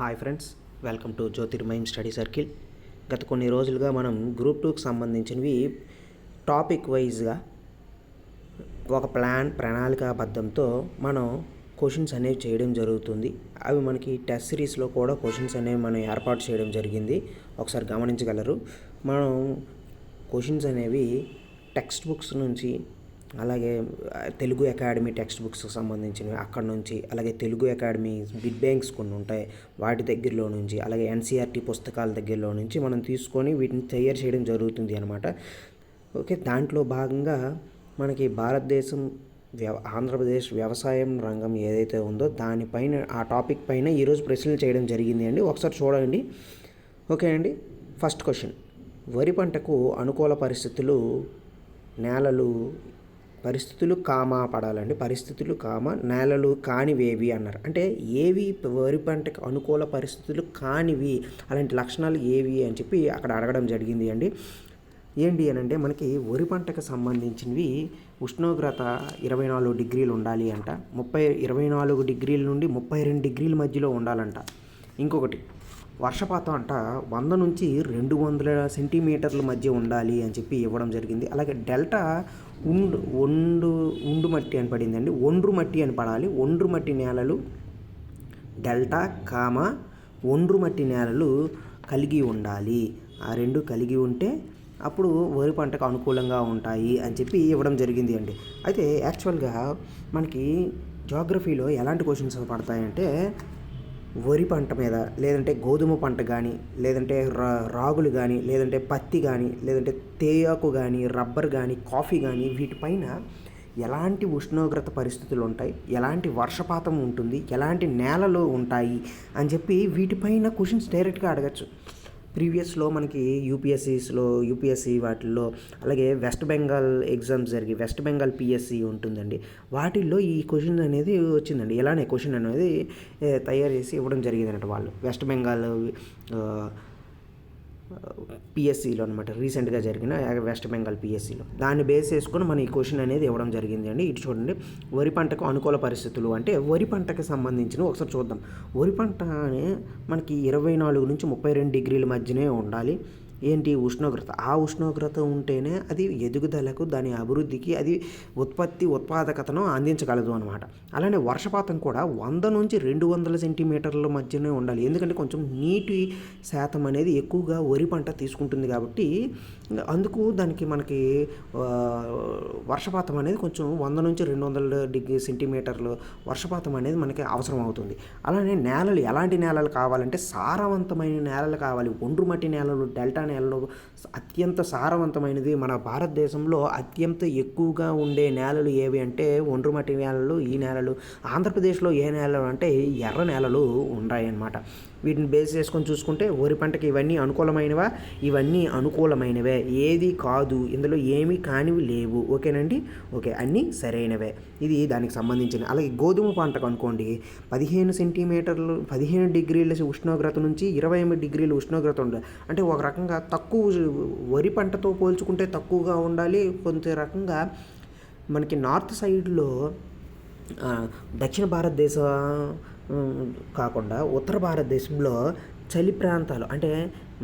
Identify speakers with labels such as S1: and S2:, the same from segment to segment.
S1: Hi friends welcome to Jyothirmayam study circle. గత కొన్ని రోజులుగా మనం గ్రూప్ టూకి సంబంధించినవి టాపిక్ వైజ్గా ఒక ప్లాన్ ప్రణాళికాబద్ధంతో మనం క్వశ్చన్స్ అనేవి చేయడం జరుగుతుంది. అవి మనకి టెస్ట్ సిరీస్లో కూడా క్వశ్చన్స్ అనేవి మనం ఏర్పాటు చేయడం జరిగింది. ఒకసారి గమనించగలరు. మనం క్వశ్చన్స్ అనేవి టెక్స్ట్ బుక్స్ నుంచి అలాగే తెలుగు అకాడమీ టెక్స్ట్ బుక్స్కి సంబంధించినవి అక్కడ నుంచి అలాగే తెలుగు అకాడమీ బిడ్ బ్యాంక్స్ కొన్ని ఉంటాయి వాటి దగ్గరలో నుంచి అలాగే ఎన్సీఆర్టీ పుస్తకాల దగ్గరలో నుంచి మనం తీసుకొని వీటిని తయారు చేయడం జరుగుతుంది అనమాట ఓకే దాంట్లో భాగంగా మనకి భారతదేశం వ్యవ ఆంధ్రప్రదేశ్ వ్యవసాయం రంగం ఏదైతే ఉందో దానిపైన ఆ టాపిక్ పైన ఈరోజు ప్రశ్నలు చేయడం జరిగింది అండి. ఒకసారి చూడండి. ఓకే అండి. First question. వరి పంటకు అనుకూల పరిస్థితులు నేలలు పరిస్థితులు కామా పడాలండి. పరిస్థితులు కామ నేలలు కానివేవి అన్నారు. అంటే ఏవి వరి పంటకు అనుకూల పరిస్థితులు కానివి అలాంటి లక్షణాలు ఏవి అని చెప్పి అక్కడ అడగడం జరిగింది అండి. ఏంటి అని అంటే మనకి వరి పంటకు సంబంధించినవి ఉష్ణోగ్రత ఇరవై నాలుగు డిగ్రీలు ఉండాలి అంట. ముప్పై ఇరవై నాలుగు డిగ్రీల నుండి ముప్పై రెండు డిగ్రీల మధ్యలో ఉండాలంట. ఇంకొకటి వర్షపాతం అంట వంద నుంచి రెండు వందల సెంటీమీటర్ల మధ్య ఉండాలి అని చెప్పి ఇవ్వడం జరిగింది. అలాగే డెల్టా ఉండు ఒండు ఉండు మట్టి అని పడిందండి. ఒండ్రు మట్టి అని పడాలి. ఒండ్రు మట్టి నేలలు డెల్టా కామ ఒండ్రు మట్టి నేలలు కలిగి ఉండాలి. ఆ రెండు కలిగి ఉంటే అప్పుడు వరి పంటకు అనుకూలంగా ఉంటాయి అని చెప్పి ఇవ్వడం జరిగింది అండి. అయితే యాక్చువల్గా మనకి జాగ్రఫీలో ఎలాంటి క్వశ్చన్స్ పడతాయంటే వరి పంట మీద లేదంటే గోధుమ పంట కానీ లేదంటే రా రాగులు కానీ లేదంటే పత్తి కానీ లేదంటే తేయాకు కానీ రబ్బర్ కానీ కాఫీ కానీ వీటిపైన ఎలాంటి ఉష్ణోగ్రత పరిస్థితులు ఉంటాయి? ఎలాంటి వర్షపాతం ఉంటుంది? ఎలాంటి నేలలు ఉంటాయి? అని చెప్పి వీటిపైన క్వశ్చన్స్ డైరెక్ట్గా అడగచ్చు. ప్రీవియస్లో మనకి యూపీఎస్సీస్లో యూపీఎస్సీ వాటిల్లో అలాగే వెస్ట్ బెంగాల్ ఎగ్జామ్స్ జరిగి వెస్ట్ బెంగాల్ పిఎస్సి ఉంటుందండి. వాటిల్లో ఈ క్వశ్చన్ అనేది వచ్చిందండి. ఇలానే క్వశ్చన్ అనేది తయారు చేసి ఇవ్వడం జరిగిందన్నమాట వాళ్ళు. వెస్ట్ బెంగాల్ పిఎస్సిలో అనమాట రీసెంట్గా జరిగిన వెస్ట్ బెంగాల్ పిఎస్సిలో దాన్ని బేస్ చేసుకొని మనం ఈ క్వశ్చన్ అనేది ఇవ్వడం జరిగింది అండి. ఇటు చూడండి. వరి పంటకు అనుకూల పరిస్థితులు అంటే వరి పంటకి సంబంధించిన ఒకసారి చూద్దాం. వరి పంట అనే మనకి ఇరవై నాలుగు నుంచి ముప్పై రెండు డిగ్రీల మధ్యనే ఉండాలి. ఏంటి ఉష్ణోగ్రత? ఆ ఉష్ణోగ్రత ఉంటేనే అది ఎదుగుదలకు దాని అభివృద్ధికి అది ఉత్పత్తి ఉత్పాదకతను అందించగలదు అనమాట అలానే వర్షపాతం కూడా వంద నుంచి రెండు వందల సెంటీమీటర్ల మధ్యనే ఉండాలి. ఎందుకంటే కొంచెం నీటి శాతం అనేది ఎక్కువగా వరి పంట తీసుకుంటుంది కాబట్టి అందుకు దానికి మనకి వర్షపాతం అనేది కొంచెం వంద నుంచి రెండు వందల డిగ్రీ సెంటీమీటర్లు వర్షపాతం అనేది మనకి అవసరం అవుతుంది అలానే నేలలు ఎలాంటి నేలలు కావాలంటే సారవంతమైన నేలలు కావాలి. ఒండ్రు మట్టి నేలలు డెల్టా నేలలు అత్యంత సారవంతమైనది మన భారతదేశంలో అత్యంత ఎక్కువగా ఉండే నేలలు ఏవి అంటే ఒండ్రు మట్టి నేలలు ఈ నేలలు. ఆంధ్రప్రదేశ్లో ఏ నేలలు అంటే ఎర్ర నేలలు ఉన్నాయన్నమాట వీటిని బేస్ చేసుకొని చూసుకుంటే వరి పంటకి ఇవన్నీ అనుకూలమైనవా? ఇవన్నీ అనుకూలమైనవే. ఏది కాదు. ఇందులో ఏమీ కానివి లేవు. ఓకేనండి? ఓకే. అన్నీ సరైనవే. ఇది దానికి సంబంధించిన అలాగే గోధుమ పంటకు అనుకోండి పదిహేను సెంటీమీటర్లు పదిహేను డిగ్రీల ఉష్ణోగ్రత నుంచి ఇరవై ఎనిమిది డిగ్రీల ఉష్ణోగ్రత ఉండాలి అంటే ఒక రకంగా తక్కువ వరి పంటతో పోల్చుకుంటే తక్కువగా ఉండాలి. కొంత రకంగా మనకి నార్త్ సైడ్లో దక్షిణ భారతదేశం కాకుండా ఉత్తర భారతదేశంలో చలి ప్రాంతాలు అంటే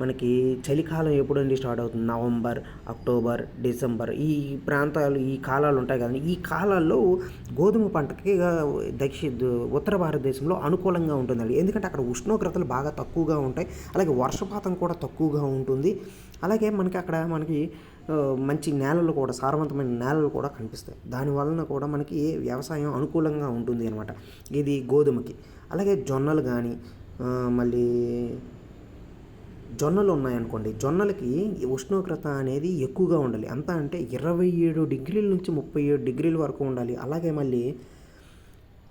S1: మనకి చలికాలం ఎప్పుడండి స్టార్ట్ అవుతుంది? నవంబర్ అక్టోబర్ డిసెంబర్ ఈ ప్రాంతాలు ఈ కాలాలు ఉంటాయి కదండి. ఈ కాలాల్లో గోధుమ పంటకి దక్షిణ దక్షి ఉత్తర భారతదేశంలో అనుకూలంగా ఉంటుందండి. ఎందుకంటే అక్కడ ఉష్ణోగ్రతలు బాగా తక్కువగా ఉంటాయి. అలాగే వర్షపాతం కూడా తక్కువగా ఉంటుంది. అలాగే మనకి అక్కడ మనకి మంచి నేలలు కూడా సారవంతమైన నేలలు కూడా కనిపిస్తాయి. దాని వలన కూడా మనకి వ్యవసాయం అనుకూలంగా ఉంటుంది అనమాట ఇది గోధుమకి. అలాగే జొన్నలు కానీ మళ్ళీ జొన్నలు ఉన్నాయనుకోండి జొన్నలకి ఉష్ణోగ్రత అనేది ఎక్కువగా ఉండాలి. ఎంత అంటే ఇరవై ఏడు డిగ్రీల నుంచి ముప్పై ఏడు డిగ్రీల వరకు ఉండాలి. అలాగే మళ్ళీ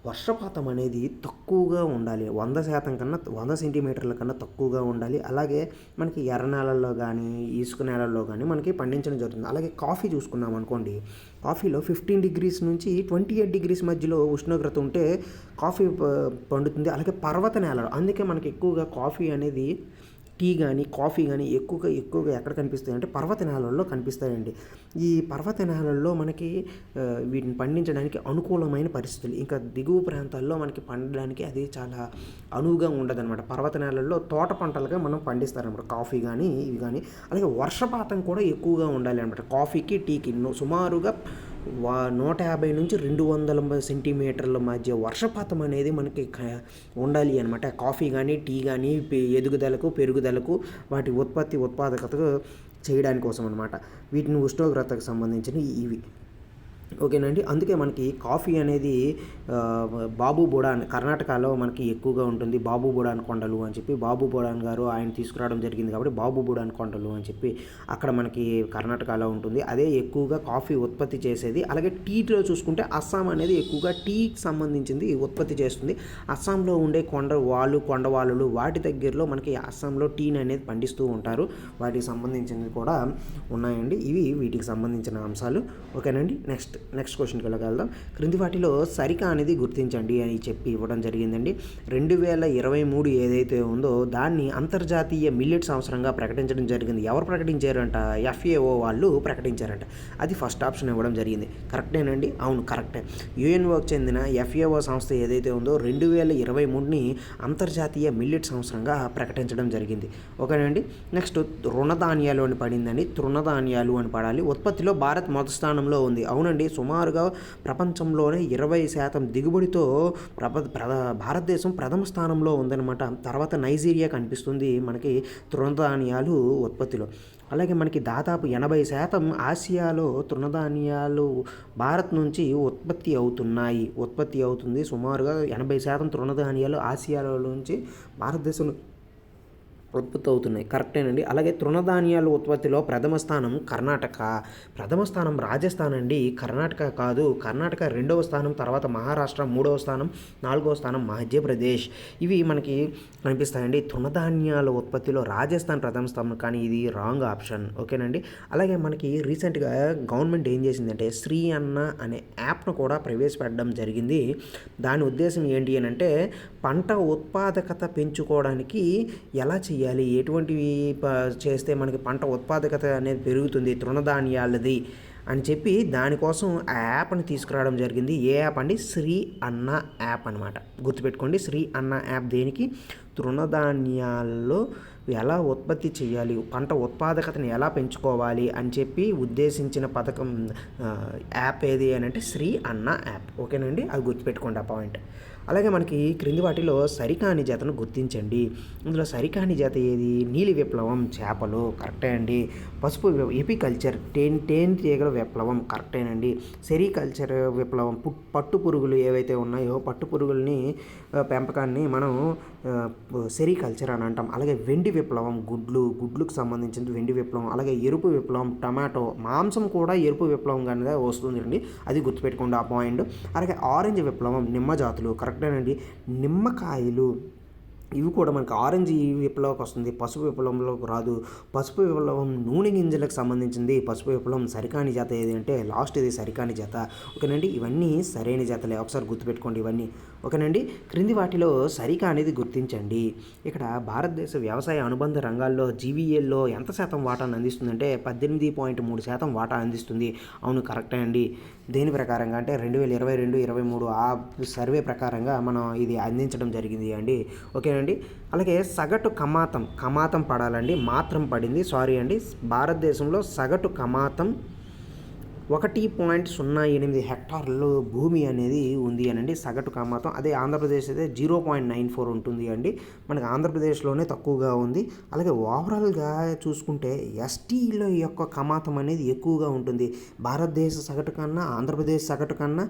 S1: వర్షపాతం అనేది తక్కువగా ఉండాలి. వంద శాతం కన్నా వంద సెంటీమీటర్ల కన్నా తక్కువగా ఉండాలి. అలాగే మనకి ఎర్ర నేలల్లో కానీ ఇసుక నేలల్లో కానీ మనకి పండించడం జరుగుతుంది. అలాగే కాఫీ చూసుకున్నాం అనుకోండి. కాఫీలో ఫిఫ్టీన్ డిగ్రీస్ నుంచి ట్వంటీ ఎయిట్ డిగ్రీస్ మధ్యలో ఉష్ణోగ్రత ఉంటే కాఫీ పండుతుంది. అలాగే పర్వత నేలలు. అందుకే మనకి ఎక్కువగా కాఫీ అనేది టీ కానీ కాఫీ కానీ ఎక్కువగా ఎక్కువగా ఎక్కడ కనిపిస్తాయి అంటే పర్వత కనిపిస్తాయండి. ఈ పర్వత నేలల్లో మనకి వీటిని పండించడానికి అనుకూలమైన పరిస్థితులు. ఇంకా దిగువ ప్రాంతాల్లో మనకి పండడానికి అది చాలా అనువుగా ఉండదన్నమాట. పర్వత నేలల్లో తోట పంటలుగా మనం పండిస్తారనమాట కాఫీ కానీ ఇవి కానీ అలాగే వర్షపాతం కూడా ఎక్కువగా ఉండాలి అనమాట కాఫీకి టీకి సుమారుగా వా నూట యాభై నుంచి రెండు వందల సెంటీమీటర్ల మధ్య వర్షపాతం అనేది మనకి ఉండాలి అనమాట కాఫీ కానీ టీ కానీ ఎదుగుదలకు పెరుగుదలకు వాటి ఉత్పత్తి ఉత్పాదకతకు చేయడానికి కోసం అనమాట వీటిని ఉష్ణోగ్రతకు సంబంధించిన ఇవి. ఓకేనండి. అందుకే మనకి కాఫీ అనేది బాబు బుడాన్ కర్ణాటకలో మనకి ఎక్కువగా ఉంటుంది. బాబు బుడాన్ కొండలు అని చెప్పి బాబు బుడాన్ గారు ఆయన తీసుకురావడం జరిగింది కాబట్టి బాబు బుడాన్ కొండలు అని చెప్పి అక్కడ మనకి కర్ణాటకలో ఉంటుంది. అదే ఎక్కువగా కాఫీ ఉత్పత్తి చేసేది. అలాగే టీలో చూసుకుంటే అస్సాం అనేది ఎక్కువగా టీకి సంబంధించింది ఉత్పత్తి చేస్తుంది. అస్సాంలో ఉండే కొండ వాళ్ళు కొండవాళ్ళు వాటి దగ్గరలో మనకి అస్సాంలో టీని అనేది పండిస్తూ ఉంటారు. వాటికి సంబంధించినవి కూడా ఉన్నాయండి. ఇవి వీటికి సంబంధించిన అంశాలు. ఓకేనండి. నెక్స్ట్. నెక్స్ట్ క్వశ్చన్కి వెళ్ళగలుగుతాం క్రింది వాటిలో సరిక అనేది గుర్తించండి అని చెప్పి ఇవ్వడం జరిగిందండి. రెండు వేల ఇరవై మూడు ఏదైతే ఉందో దాన్ని అంతర్జాతీయ మిల్లెట్ సంవత్సరంగా ప్రకటించడం జరిగింది. ఎవరు ప్రకటించారంట? ఎఫ్ఏఓ వాళ్ళు ప్రకటించారంట. అది ఫస్ట్ ఆప్షన్ ఇవ్వడం జరిగింది. కరెక్టేనండి? అవును కరెక్టే. యుఎన్ఓకి చెందిన ఎఫ్ఏఓ సంస్థ ఏదైతే ఉందో రెండు వేల ఇరవై మూడుని అంతర్జాతీయ మిల్లెట్ సంవత్సరంగా ప్రకటించడం జరిగింది. ఓకేనండి? నెక్స్ట్ రుణధాన్యాలు అని పడిందండి. తృణధాన్యాలు అని పడాలి. ఉత్పత్తిలో భారత్ మొదటి స్థానంలో ఉంది. అవునండి? సుమారుగా ప్రపంచంలోనే ఇరవై శాతం దిగుబడితో ప్రప ప్రధ భారతదేశం ప్రథమ స్థానంలో ఉందన్నమాట. తర్వాత నైజీరియా కనిపిస్తుంది మనకి తృణధాన్యాలు ఉత్పత్తిలో. అలాగే మనకి దాదాపు ఎనభై శాతం ఆసియాలో తృణధాన్యాలు భారత్ నుంచి ఉత్పత్తి అవుతున్నాయి. ఉత్పత్తి అవుతుంది సుమారుగా ఎనభై శాతం తృణధాన్యాలు ఆసియాలో నుంచి భారతదేశంలో ఉత్పత్తి అవుతున్నాయి కరెక్టేనండి. అలాగే తృణధాన్యాల ఉత్పత్తిలో ప్రథమ స్థానం కర్ణాటక. ప్రథమ స్థానం రాజస్థాన్ అండి కర్ణాటక కాదు కర్ణాటక రెండవ స్థానం తర్వాత మహారాష్ట్ర మూడవ స్థానం నాలుగవ స్థానం మధ్యప్రదేశ్. ఇవి మనకి కనిపిస్తాయండి. తృణధాన్యాల ఉత్పత్తిలో రాజస్థాన్ ప్రథమ స్థానం కానీ ఇది రాంగ్ ఆప్షన్. ఓకేనండి? అలాగే మనకి రీసెంట్గా గవర్నమెంట్ ఏం చేసిందంటే శ్రీ అన్న అనే యాప్ను కూడా ప్రవేశపెట్టడం జరిగింది. దాని ఉద్దేశం ఏంటి అని అంటే పంట ఉత్పాదకత పెంచుకోవడానికి ఎలా చేయాలి ఎటువంటివి ప- చేస్తే మనకి పంట ఉత్పాదకత అనేది పెరుగుతుంది తృణధాన్యాలది అని చెప్పి దానికోసం ఆ యాప్ని తీసుకురావడం జరిగింది. ఏ యాప్ అండి? శ్రీ అన్న యాప్ అనమాట గుర్తుపెట్టుకోండి శ్రీ అన్న యాప్ దేనికి? తృణధాన్యాల్లో ఎలా ఉత్పత్తి చేయాలి పంట ఉత్పాదకతను ఎలా పెంచుకోవాలి అని చెప్పి ఉద్దేశించిన పథకం యాప్ ఏది అని అంటే శ్రీ అన్న యాప్. ఓకేనండి అది గుర్తుపెట్టుకోండి ఆ పాయింట్. అలాగే మనకి క్రింది వాటిలో సరికాని జతను గుర్తించండి. ఇందులో సరికాని జత ఏది? నీలి విప్లవం చేపలు కరెక్టే అండి. పసుపు ఎపికల్చర్ టేన్ టేన్ తీగల విప్లవం కరెక్టేనండి. సెరికల్చర్ విప్లవం పట్టు పురుగులు ఏవైతే ఉన్నాయో పట్టు పురుగుల్ని పెంపకాన్ని మనం సెరికల్చర్ అని అంటాం. అలాగే వెండి విప్లవం గుడ్లు గుడ్లకు సంబంధించిన వెండి విప్లవం అలాగే ఎరుపు విప్లవం టమాటో మాంసం కూడా ఎరుపు విప్లవం కనుక వస్తుందండి. అది గుర్తుపెట్టుకోండి ఆ పాయింట్. అలాగే ఆరెంజ్ విప్లవం నిమ్మ జాతులు కరెక్టేనండి నిమ్మకాయలు ఇవి కూడా మనకి ఆరెంజ్ ఈ వస్తుంది పసుపు విప్లవంలోకి రాదు. పసుపు విప్లవం నూనె గింజలకు సంబంధించింది. పసుపు విప్లవం సరికాని జాత ఏది అంటే లాస్ట్ ఇది సరికాని జాత. ఓకేనండి? ఇవన్నీ సరైన జాతలే. ఒకసారి గుర్తుపెట్టుకోండి ఇవన్నీ. ఓకేనండి క్రింది వాటిలో సరిగా అనేది గుర్తించండి. ఇక్కడ భారతదేశ వ్యవసాయ అనుబంధ రంగాల్లో జీవీఎల్లో ఎంత శాతం వాటాను అందిస్తుందంటే పద్దెనిమిది పాయింట్ మూడు శాతం వాటా అందిస్తుంది. అవును కరెక్టే అండి. దేని ప్రకారంగా అంటే రెండు వేల ఇరవై రెండు ఇరవై మూడు ఆ సర్వే ప్రకారంగా మనం ఇది అందించడం జరిగింది అండి. ఓకేనండి? అలాగే సగటు కమాతం కమాతం పడాలండి. మాత్రం పడింది. సారీ అండి. భారతదేశంలో సగటు కమాతం ఒకటి పాయింట్ సున్నా ఎనిమిది హెక్టార్లు భూమి అనేది ఉంది అనండి. సగటు కమాతం అదే ఆంధ్రప్రదేశ్ అయితే జీరో పాయింట్ నైన్ ఫోర్ ఉంటుంది అండి. మనకి ఆంధ్రప్రదేశ్లోనే తక్కువగా ఉంది. అలాగే ఓవరాల్గా చూసుకుంటే ఎస్టీల యొక్క కమాతం అనేది ఎక్కువగా ఉంటుంది. భారతదేశ సగటు కన్నా ఆంధ్రప్రదేశ్ సగటు కన్నా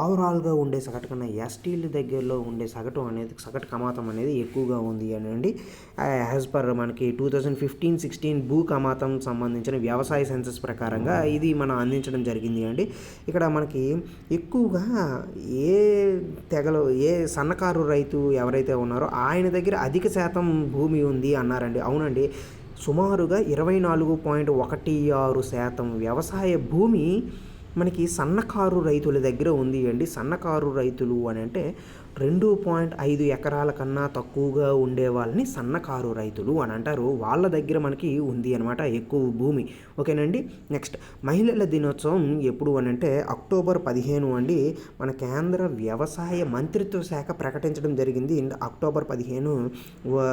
S1: ఓవరాల్గా ఉండే సగటు కన్నా ఎస్టీల దగ్గరలో ఉండే సగటు అనేది సగటు కమాతం అనేది ఎక్కువగా ఉంది అనండి. యాజ్ పర్ మనకి టూ థౌజండ్ ఫిఫ్టీన్ సిక్స్టీన్ భూ కమాతం సంబంధించిన వ్యవసాయ సెన్సెస్ ప్రకారంగా ఇది మన అందించడం జరిగింది అండి. ఇక్కడ మనకి ఎక్కువగా ఏ తెగలు ఏ సన్నకారు రైతు ఎవరైతే ఉన్నారో ఆయన దగ్గర అధిక శాతం భూమి ఉంది అన్నారండి. అవునండి. సుమారుగా ఇరవై నాలుగు పాయింట్ ఒకటి ఆరు శాతం వ్యవసాయ భూమి మనకి సన్నకారు రైతుల దగ్గర ఉంది అండి. సన్నకారు రైతులు అని అంటే రెండు పాయింట్ ఐదు ఎకరాల కన్నా తక్కువగా ఉండే వాళ్ళని సన్నకారు రైతులు అని అంటారు. వాళ్ళ దగ్గర మనకి ఉంది అనమాట ఎక్కువ భూమి. ఓకేనండి? నెక్స్ట్ మహిళల దినోత్సవం ఎప్పుడు అని అంటే అక్టోబర్ పదిహేను అండి. మన కేంద్ర వ్యవసాయ మంత్రిత్వ శాఖ ప్రకటించడం జరిగింది. అక్టోబర్ పదిహేను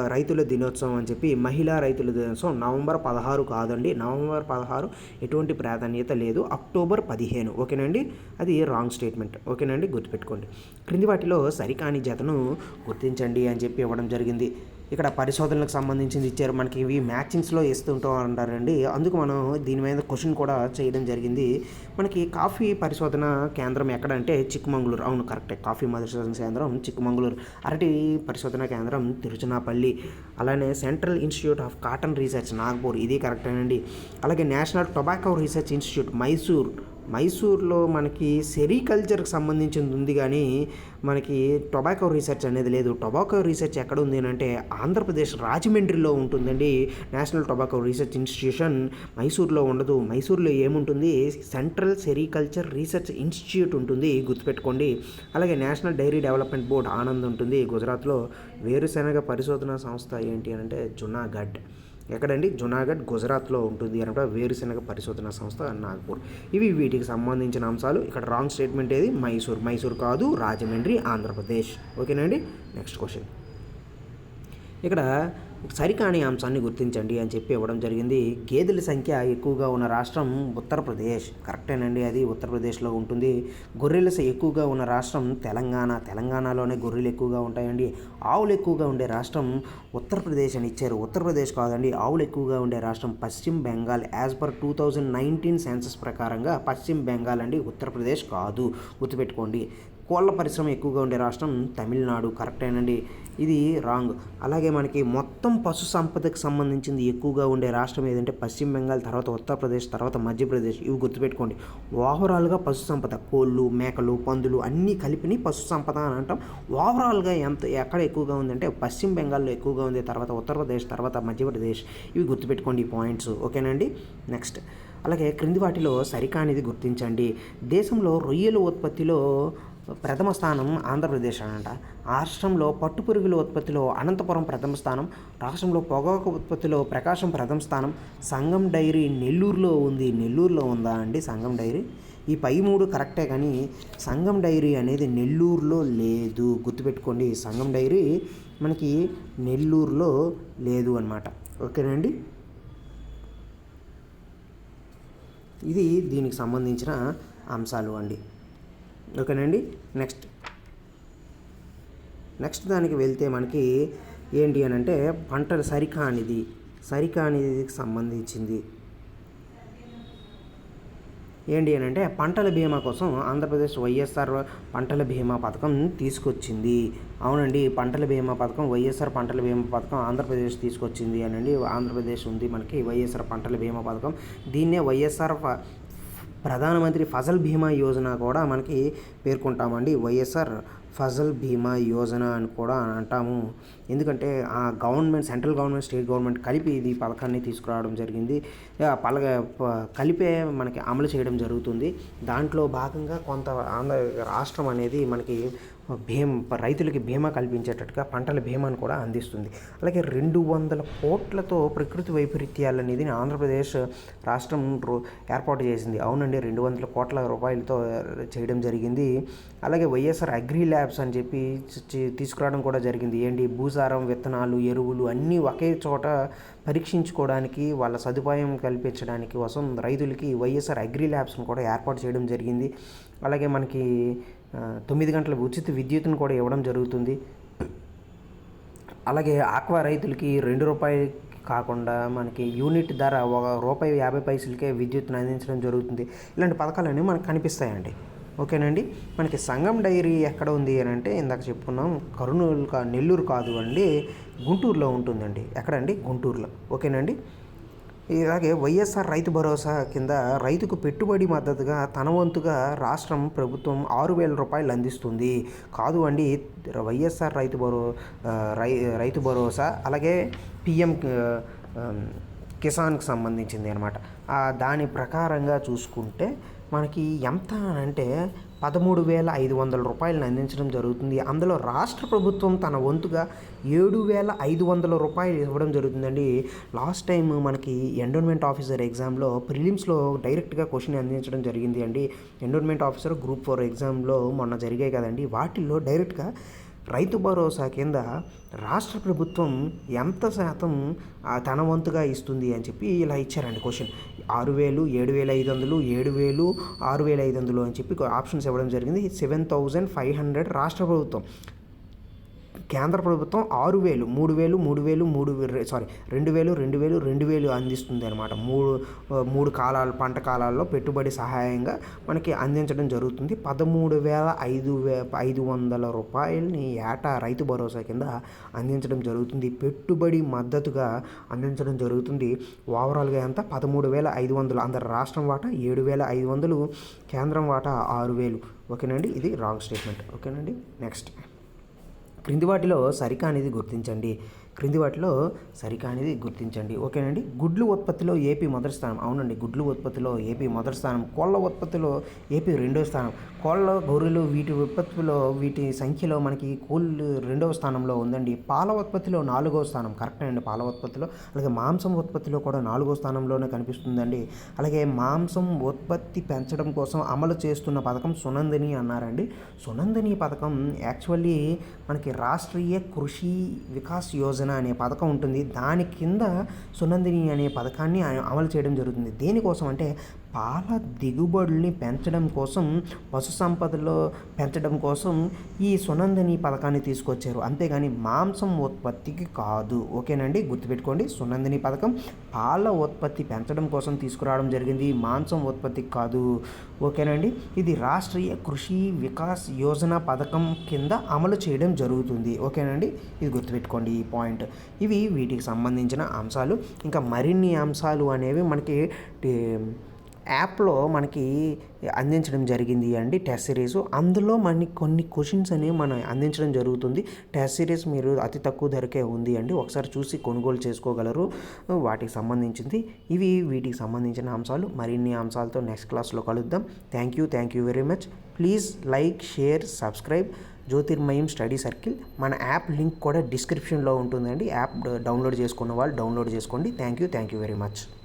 S1: రైతుల దినోత్సవం అని చెప్పి మహిళా రైతుల దినోత్సవం నవంబర్ పదహారు కాదండి. నవంబర్ పదహారు ఎటువంటి ప్రాధాన్యత లేదు. అక్టోబర్ పదిహేను. ఓకేనండి? అది రాంగ్ స్టేట్మెంట్. ఓకేనండి? గుర్తుపెట్టుకోండి. క్రింది వాటిలో సరికాని జతను గుర్తించండి అని చెప్పి ఇవ్వడం జరిగింది. ఇక్కడ పరిశోధనలకు సంబంధించింది ఇచ్చారు. మనకి ఇవి మ్యాచింగ్స్లో ఇస్తుంటూ అంటారండి అందుకు మనం దీని మీద క్వశ్చన్ కూడా చేయడం జరిగింది. మనకి కాఫీ పరిశోధన కేంద్రం ఎక్కడంటే చిక్కమంగళూరు అవును కరెక్టే. కాఫీ పరిశోధన కేంద్రం చిక్కమంగళూరు అరటి పరిశోధన కేంద్రం తిరుచనాపల్లి అలానే central institute of cotton research Nagpur. ఇది కరెక్టేనండి. అలాగే national tobacco research institute Mysore. మైసూర్లో మనకి సెరికల్చర్కి సంబంధించింది ఉంది కానీ మనకి టొబాకో రీసెర్చ్ అనేది లేదు. టొబాకో రీసెర్చ్ ఎక్కడ ఉంది అని అంటే ఆంధ్రప్రదేశ్ రాజమండ్రిలో ఉంటుందండి. నేషనల్ టొబాకో రీసెర్చ్ ఇన్స్టిట్యూషన్ మైసూర్లో ఉండదు. మైసూర్లో ఏముంటుంది? సెంట్రల్ సెరికల్చర్ రీసెర్చ్ ఇన్స్టిట్యూట్ ఉంటుంది. గుర్తుపెట్టుకోండి. అలాగే national dairy development board Anand ఉంటుంది. గుజరాత్లో వేరుశెనగ పరిశోధన సంస్థ ఏంటి అని అంటే జునాగఢ్. ఎక్కడండి? జునాగఢ్ గుజరాత్లో ఉంటుంది అనమాట వేరుశెనగ పరిశోధన సంస్థ నాగ్పూర్. ఇవి వీటికి సంబంధించిన అంశాలు. ఇక్కడ రాంగ్ స్టేట్మెంట్ ఏది? మైసూర్. మైసూర్ కాదు రాజమండ్రి ఆంధ్రప్రదేశ్. ఓకేనండి నెక్స్ట్ క్వశ్చన్. ఇక్కడ సరికాని అంశాన్ని గుర్తించండి అని చెప్పి ఇవ్వడం జరిగింది. గేదెల సంఖ్య ఎక్కువగా ఉన్న రాష్ట్రం ఉత్తరప్రదేశ్. కరెక్టేనండి అది ఉత్తరప్రదేశ్లో ఉంటుంది. గొర్రెల ఎక్కువగా ఉన్న రాష్ట్రం తెలంగాణ. తెలంగాణలోనే గొర్రెలు ఎక్కువగా ఉంటాయండి. ఆవులు ఎక్కువగా ఉండే రాష్ట్రం ఉత్తరప్రదేశ్ అని ఇచ్చారు. ఉత్తరప్రదేశ్ కాదండి ఆవులు ఎక్కువగా ఉండే రాష్ట్రం పశ్చిమ Bengal. As per two thousand nineteen census ప్రకారంగా పశ్చిమ బెంగాల్ అండి ఉత్తరప్రదేశ్ కాదు. గుర్తుపెట్టుకోండి కోళ్ళ పరిశ్రమ ఎక్కువగా ఉండే రాష్ట్రం తమిళనాడు. కరెక్టేనండి. ఇది రాంగ్. అలాగే మనకి మొత్తం పశు సంపదకు సంబంధించింది ఎక్కువగా ఉండే రాష్ట్రం ఏదంటే పశ్చిమ బెంగాల్ తర్వాత ఉత్తరప్రదేశ్ తర్వాత మధ్యప్రదేశ్ ఇవి గుర్తుపెట్టుకోండి. ఓవరాల్గా పశు సంపద కోళ్ళు మేకలు పందులు అన్నీ కలిపిని పశు సంపద అని అంటాం. ఓవరాల్గా ఎంత ఎక్కడ ఎక్కువగా ఉందంటే పశ్చిమ బెంగాల్లో ఎక్కువగా ఉంది తర్వాత ఉత్తరప్రదేశ్ తర్వాత మధ్యప్రదేశ్ ఇవి గుర్తుపెట్టుకోండి ఈ పాయింట్స్. ఓకేనండి? నెక్స్ట్. అలాగే క్రింది వాటిలో సరికానిది గుర్తించండి. దేశంలో రొయ్యల ఉత్పత్తిలో ప్రథమ స్థానం ఆంధ్రప్రదేశ్ అనంట. రాష్ట్రంలో పట్టుపురుగుల ఉత్పత్తిలో అనంతపురం ప్రథమ స్థానం రాష్ట్రంలో పొగాకు ఉత్పత్తిలో ప్రకాశం ప్రథమ స్థానం సంగం డైరీ నెల్లూరులో ఉంది నెల్లూరులో ఉందా అండి సంగం డైరీ? ఈ పై మూడు కరెక్టే కానీ సంగం డైరీ అనేది నెల్లూరులో లేదు. గుర్తుపెట్టుకోండి సంగం డైరీ మనకి నెల్లూరులో లేదు అనమాట ఓకేనండి? ఇది దీనికి సంబంధించిన అంశాలు అండి. ఓకేనండి? నెక్స్ట్. నెక్స్ట్ దానికి వెళ్తే మనకి ఏంటి అని అంటే పంటలు సరికానిది. సరికానిదికి సంబంధించింది. ఏంటి అని అంటే పంటల బీమా కోసం ఆంధ్రప్రదేశ్ వైఎస్ఆర్ పంటల బీమా పథకం తీసుకొచ్చింది. అవునండి పంటల బీమా పథకం వైఎస్ఆర్ పంటల బీమా పథకం ఆంధ్రప్రదేశ్ తీసుకొచ్చింది అనండి. ఆంధ్రప్రదేశ్ ఉంది మనకి వైఎస్ఆర్ పంటల బీమా పథకం. దీన్నే వైఎస్ఆర్ ప్రధానమంత్రి ఫసల్ బీమా యోజన కూడా మనకి పేర్కొంటామండి. వైఎస్ఆర్ ఫసల్ బీమా యోజన అని కూడా అంటాము. ఎందుకంటే ఆ government central government state government కలిపి ఇది పథకాన్ని తీసుకురావడం జరిగింది. పలగ కలిపే మనకి అమలు చేయడం జరుగుతుంది. దాంట్లో భాగంగా కొంత ఆంధ్ర రాష్ట్రం అనేది మనకి భీమ రైతులకి బీమా కల్పించేటట్టుగా పంటల బీమాను కూడా అందిస్తుంది. అలాగే రెండు వందల కోట్లతో ప్రకృతి వైపరీత్యాలు అనేది ఆంధ్రప్రదేశ్ రాష్ట్రం రో- ఏర్పాటు చేసింది. అవునండి రెండు వందల కోట్ల రూపాయలతో చేయడం జరిగింది. అలాగే వైఎస్ఆర్ అగ్రి ల్యాబ్స్ అని చెప్పి తీసుకురావడం కూడా జరిగింది. ఏంటి? భూసారం విత్తనాలు ఎరువులు అన్నీ ఒకే చోట పరీక్షించుకోవడానికి వాళ్ళ సదుపాయం కల్పించడానికి కోసం రైతులకి వైఎస్ఆర్ అగ్రి ల్యాబ్స్ను కూడా ఏర్పాటు చేయడం జరిగింది. అలాగే మనకి తొమ్మిది గంటల ఉచిత విద్యుత్ను కూడా ఇవ్వడం జరుగుతుంది. అలాగే ఆక్వా రైతులకి రెండు రూపాయలు కాకుండా మనకి యూనిట్ ధర ఒక రూపాయి యాభై పైసలకే విద్యుత్ను అందించడం జరుగుతుంది. ఇలాంటి పథకాలన్నీ మనకు కనిపిస్తాయండి. ఓకేనండి? మనకి సంగం డైరీ ఎక్కడ ఉంది అని అంటే ఇందాక చెప్పుకున్నాం కర్నూలు నెల్లూరు కాదు అండి గుంటూరులో ఉంటుందండి. ఎక్కడండి? గుంటూరులో. ఓకేనండి? ఇలాగే వైఎస్ఆర్ రైతు భరోసా కింద రైతుకు పెట్టుబడి మద్దతుగా తన వంతుగా రాష్ట్రం ప్రభుత్వం ఆరు వేల రూపాయలు అందిస్తుంది. కాదు అండి వైఎస్ఆర్ రైతు భరో రై రైతు భరోసా అలాగే పిఎం కిసాన్కి సంబంధించింది అనమాట దాని ప్రకారంగా చూసుకుంటే మనకి ఎంత అంటే పదమూడు వేల ఐదు వందల రూపాయలను అందించడం జరుగుతుంది. అందులో రాష్ట్ర ప్రభుత్వం తన వంతుగా ఏడు వేల ఐదు వందల రూపాయలు ఇవ్వడం జరుగుతుందండి. లాస్ట్ టైం మనకి ఎండోన్మెంట్ ఆఫీసర్ ఎగ్జామ్లో ప్రిలిమ్స్లో డైరెక్ట్గా క్వశ్చన్ అందించడం జరిగింది అండి. ఎండోన్మెంట్ ఆఫీసర్ గ్రూప్ ఫోర్ ఎగ్జామ్లో మొన్న జరిగాయి కదండి. వాటిల్లో డైరెక్ట్గా రైతు భరోసా కింద రాష్ట్ర ప్రభుత్వం ఎంత శాతం తన వంతుగా ఇస్తుంది అని చెప్పి ఇలా ఇచ్చారండి క్వశ్చన్. ఆరు వేలు ఏడు వేల ఐదు వందలు ఏడు వేలు ఆరు వేల ఐదు వందలు అని చెప్పి ఆప్షన్స్ ఇవ్వడం జరిగింది. సెవెన్ థౌజండ్ ఫైవ్ హండ్రెడ్ రాష్ట్ర ప్రభుత్వం. కేంద్ర ప్రభుత్వం ఆరు వేలు మూడు వేలు మూడు వేలు మూడు సారీ రెండు వేలు రెండు వేలు రెండు వేలు అందిస్తుంది అనమాట మూడు మూడు కాలాలు పంట కాలాల్లో పెట్టుబడి సహాయంగా మనకి అందించడం జరుగుతుంది. పదమూడు వేల ఐదు వే ఐదు వందల రూపాయలని ఏటా రైతు భరోసా కింద అందించడం జరుగుతుంది. పెట్టుబడి మద్దతుగా అందించడం జరుగుతుంది. ఓవరాల్గా ఎంత? పదమూడు వేల ఐదు వందలు. అందరు రాష్ట్రం వాటా? ఏడు వేల ఐదు వందలు. కేంద్రం వాటా? ఆరు వేలు. ఓకేనండి? ఇది రాంగ్ స్టేట్మెంట్. ఓకేనండి? నెక్స్ట్. క్రింది వాటిలో సరికానిది గుర్తించండి. క్రింది వాటిలో సరికానిది గుర్తించండి. ఓకేనండి? గుడ్లు ఉత్పత్తిలో ఏపీ మొదటి స్థానం. అవునండి. గుడ్లు ఉత్పత్తిలో ఏపీ మొదటి స్థానం. కోళ్ళ ఉత్పత్తిలో ఏపీ రెండో స్థానం. కోళ్ళ గొర్రెలు వీటి ఉత్పత్తిలో వీటి సంఖ్యలో మనకి కోళ్ళు రెండవ స్థానంలో ఉందండి. పాల ఉత్పత్తిలో నాలుగో స్థానం. కరెక్ట్ అండి. పాల ఉత్పత్తిలో అలాగే మాంసం ఉత్పత్తిలో కూడా నాలుగో స్థానంలోనే కనిపిస్తుందండి. అలాగే మాంసం ఉత్పత్తి పెంచడం కోసం అమలు చేస్తున్న పథకం సునందిని అన్నారండి. సునందిని పథకం యాక్చువల్లీ మనకి రాష్ట్రీయ కృషి వికాస్ యోజన అనే పథకం ఉంటుంది. దాని కింద సునందిని అనే పథకాన్ని అమలు చేయడం జరుగుతుంది. దేనికోసం అంటే పాల దిగుబడుల్ని పెంచడం కోసం పశు సంపదలో పెంచడం కోసం ఈ సునందిని పథకాన్ని తీసుకొచ్చారు. అంతేగాని మాంసం ఉత్పత్తికి కాదు. ఓకేనండి? గుర్తుపెట్టుకోండి. సునందిని పథకం పాల ఉత్పత్తి పెంచడం కోసం తీసుకురావడం జరిగింది. మాంసం ఉత్పత్తికి కాదు. ఓకేనండి? ఇది రాష్ట్రీయ కృషి వికాస్ యోజన పథకం కింద అమలు చేయడం జరుగుతుంది. ఓకేనండి? ఇది గుర్తుపెట్టుకోండి ఈ పాయింట్. ఇవి వీటికి సంబంధించిన అంశాలు. ఇంకా మరిన్ని అంశాలు అనేవి మనకి యాప్లో మనకి అందించడం జరిగింది అండి టెస్ట్ సిరీస్. అందులో మనకి కొన్ని క్వశ్చన్స్ అనేవి మనం అందించడం జరుగుతుంది. టెస్ట్ సిరీస్ మీరు అతి తక్కువ ధరకే ఉంది అండి. ఒకసారి చూసి కొనుగోలు చేసుకోగలరు. వాటికి సంబంధించింది. ఇవి వీటికి సంబంధించిన అంశాలు. మరిన్ని అంశాలతో నెక్స్ట్ క్లాస్లో కలుద్దాం. Thank you thank you very much. Please like share subscribe. Jyothirmayam study circle. మన యాప్ లింక్ కూడా డిస్క్రిప్షన్లో ఉంటుందండి. యాప్ డౌన్లోడ్ చేసుకున్న వాళ్ళు డౌన్లోడ్ చేసుకోండి. Thank you thank you very much.